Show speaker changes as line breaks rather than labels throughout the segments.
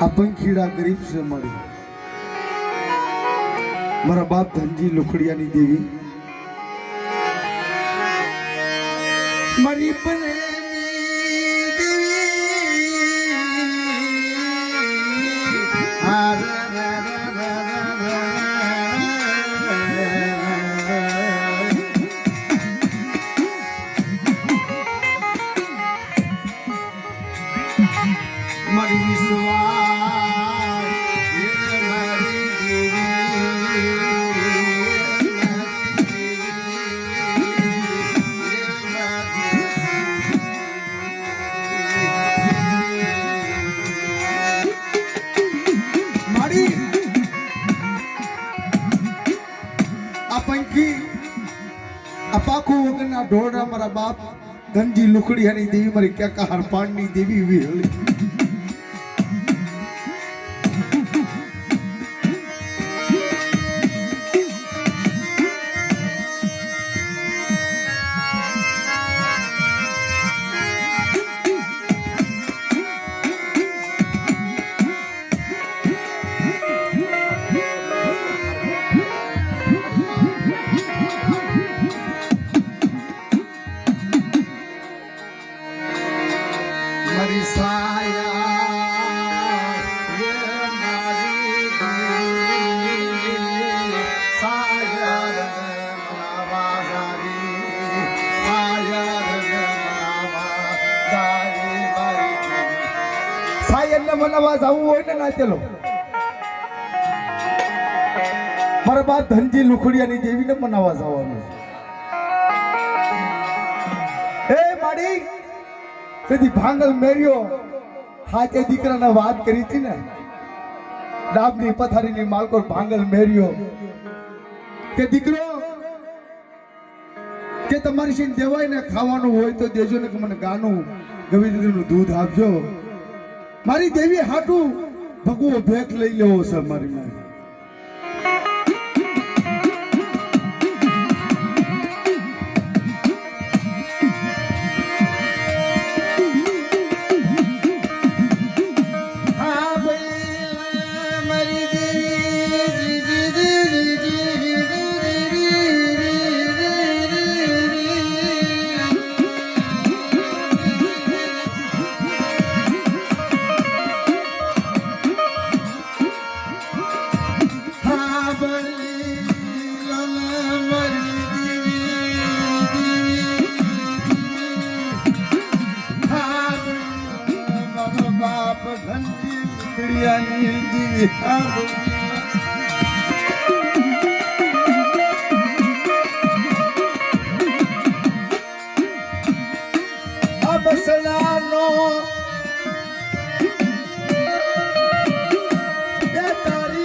આ પંખીડા ગરીબ છે મળી મારા બાપ ધનજી લુખડિયાની દેવી. મારી પ્રેમી દેવી. આ પંખી આ પાખું વગરના ઢોળના મારા બાપ ધનજી લુકડિયાની દેવી મારી ક્યાંક હરપાણની દેવી વિહળી દેવી. સાયનને મનાવા જવું હોય ને ના ચલો મારા બાપ ધનજી લુખડિયાની દેવીને મનાવા જવાનું છે. એ માડી તેથી ભાંગલ મેર્યો. હાચે દીકરાને વાત કરી હતી ને, ડાબની પથારીની માલકો ભાંગલ મેર્યો. કે દીકરો, કે તમારી સિંહ દેવાય ને ખાવાનું હોય તો દેજો ને કે મને ગાનું ગવિંદ્રનું દૂધ આપજો. મારી દેવી હાટું ભગવો ભેખ લઈ લેવો છે મારી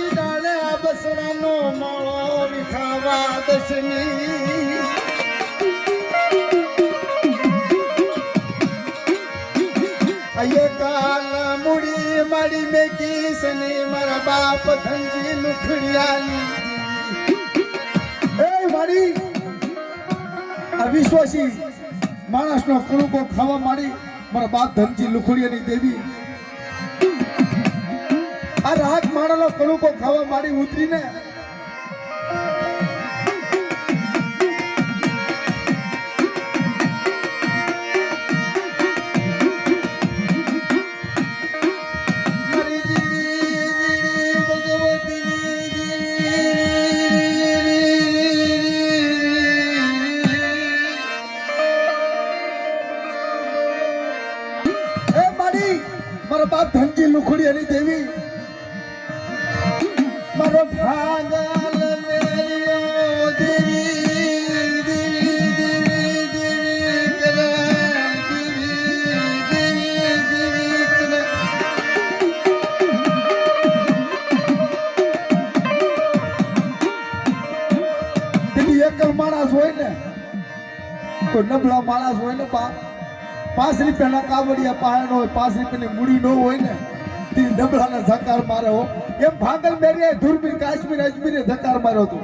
ડાળે અબસલાનો મોળો વિખાવા દશની અયે કાલ મુડી મારી મેકીસ ને મારા બાપ ધનજી લુખડિયાની. એ મારી આ વિશ્વાસી માણસનો કુળકો ખાવા માંડી મારા બાપ ધનજી લુખડિયાની દેવી. આ રાહત માણસનો કુળકો ખાવા માંડી ઉતરીને નબળા માણસ હોય ને પાંચ રૂપિયાના કાવડિયા પાયા હોય, પાંચ રૂપિયાની મૂડી ન હોય ને, તે ડબલાના ધક્કાર મારે હો. એમ ભાગલ મેરી ધુરબીન કાશ્મીર અજમીરે ધક્કાર માર્યો હતો.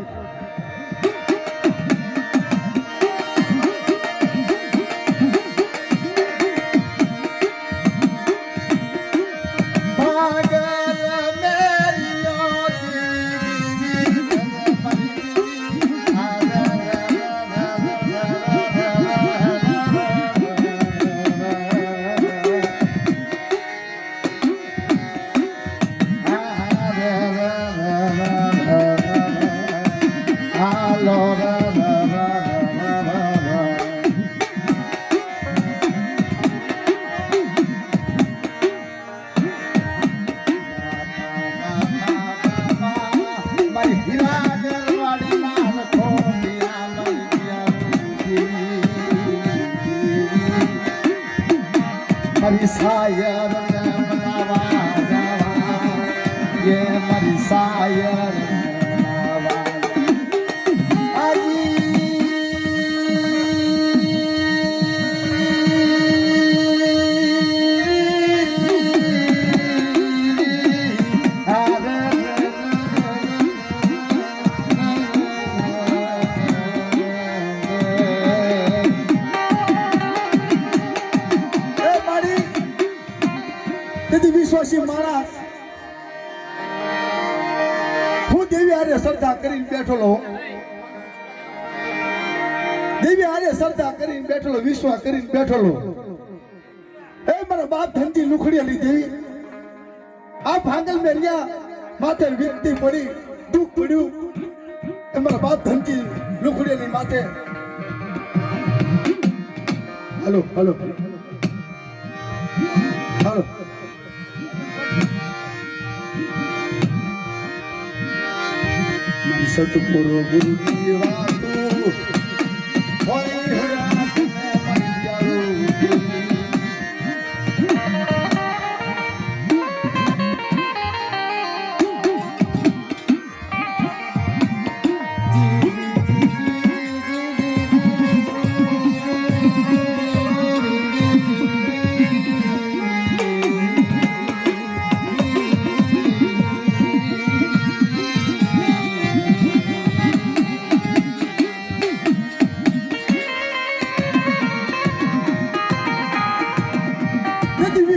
Maria Sayara તેથી વિશ્વાસી હું દેવી હારે શ્રદ્ધા કરીને બેઠેલો દેવી હારે શ્રદ્ધા કરીને બેઠેલો, વિશ્વાસ કરીને બેઠેલો. એ મારા બાપ ધનજી લુખડી દેવી. આ ભાંગલ રહ્યા માથે વ્યક્તિ પડી, દુઃખ પડ્યું. એ મારા બાપ ધનજી લુખડિયાની માથે. Hello hello. હાલો. सतगुरु गुरु की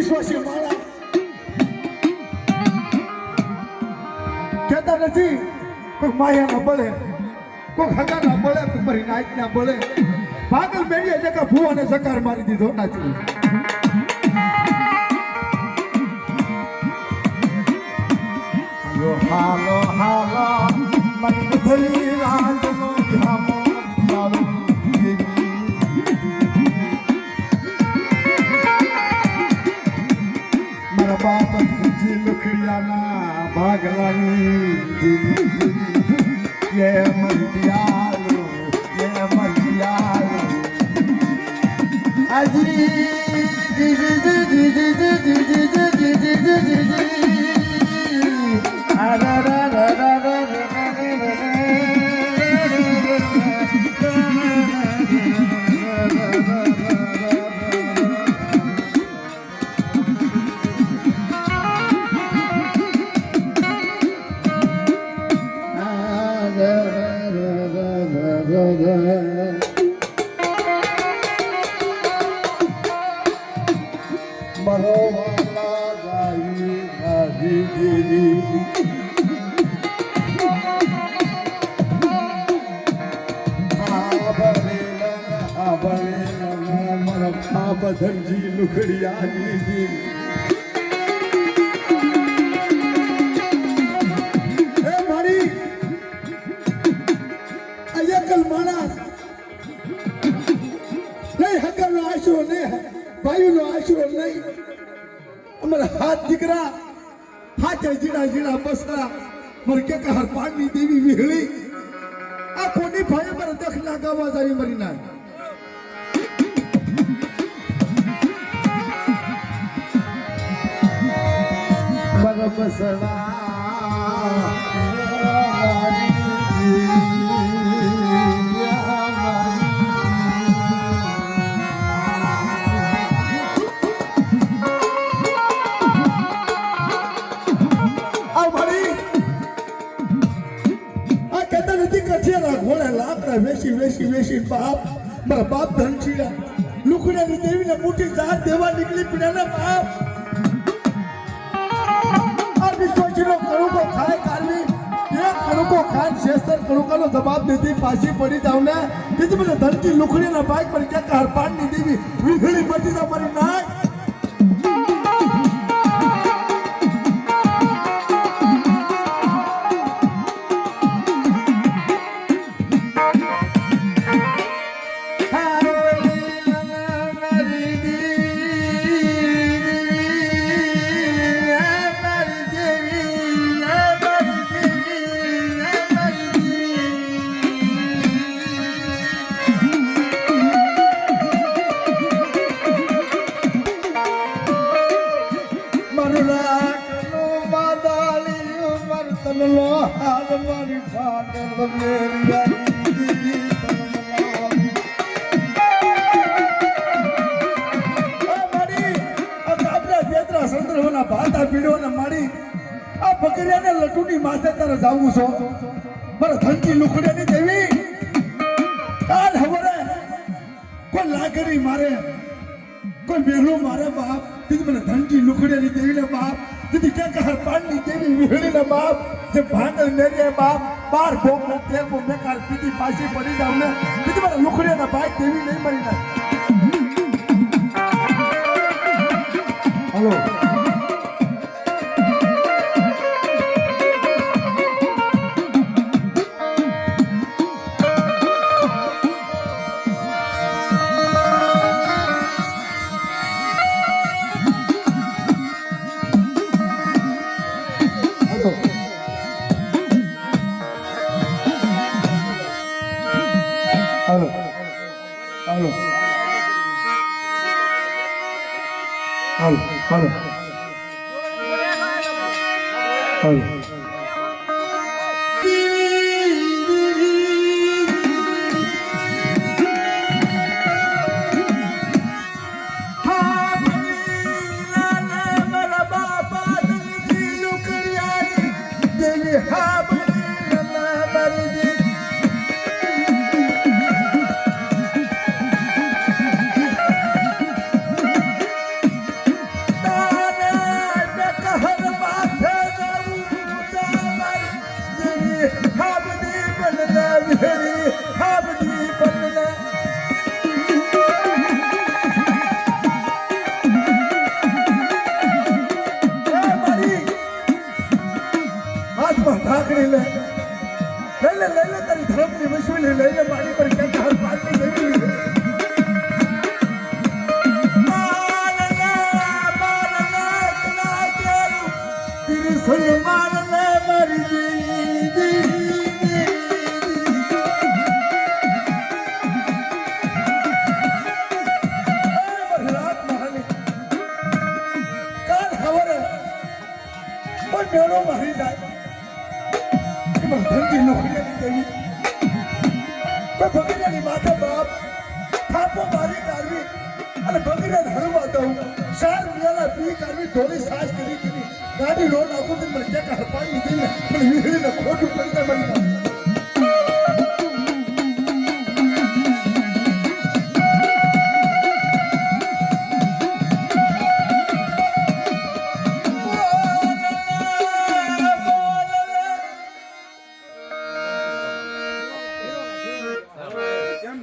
નથી વિશ્વાસી મારા કહેતા નથી કોઈ માયા ના બળે કોઈ હગા ના બળે કોઈ મારી નાયક ના બળે પાગલ મેળીએ જગા ભૂવાને સકાર મારી દીધો નથી હાલો હાલો મન ધરી પાગલાની દીકરી એ મંદિયાલો એ મંદિયાલો આજી દીદી દીદી દીદી દીદી ભરોવાલા ગાઈ ગાવી દેવી આ બધરજી લુખડિયા દીદી હે મારી અયકલ માણસ નહીં હકલ આશો નહીં भाई लो आज रोल नहीं. अमर हाथ दिख रहा हाथ चल जिला जिला बस रहा मर का हर पानी देवी विहली आप उन्हें भाई पर देख ना का वाजा मरी ना बस પીડાને પાપ. આ વિશ્વજીનો કરુકો ખાય કારવી જવાબ દીધી પાછી પડી જાવને તેથી મને ધરતી લુખડીના ભાગ પર ક્યાં કારપાટની દેવી વીઘળી પડી ના મારી નાખ જાવું છો. મારા ધનકી લુખડિયાની દેવી કાલ હવરે કોઈ લાકડી મારે, કોઈ મેળો મારે બાપ દીદી મને ધનથી લુકડે ની દેવી ને બાપ? દીદી કે કહર પાડની દેવી વિહળીને બાપ? જે ભાંગલ મેરીએ બાપ, બાર ભોગ ને તેર ભોગ પીધી પાછી પડી જાવ ને દીદી મને લુખડિયાના ભાઈ દેવી નહીં મરી ના હલો. હલો. હલો. ઢાકણી લે લઈ લે લઈ લે તારી ધર્મની વસૂલી લઈ લે મારી માથે બાપ, થાપો મારી કાઢવી અને ભગીરાને હળવા દઉં. ચાર મિયાના પી કાઢવી, ધોળી સાજ કરી કરી ગાડી રોડ તો મને ચેક હરપાઈ દીધી ને પણ વીહળીને ખોટું પડી જાય.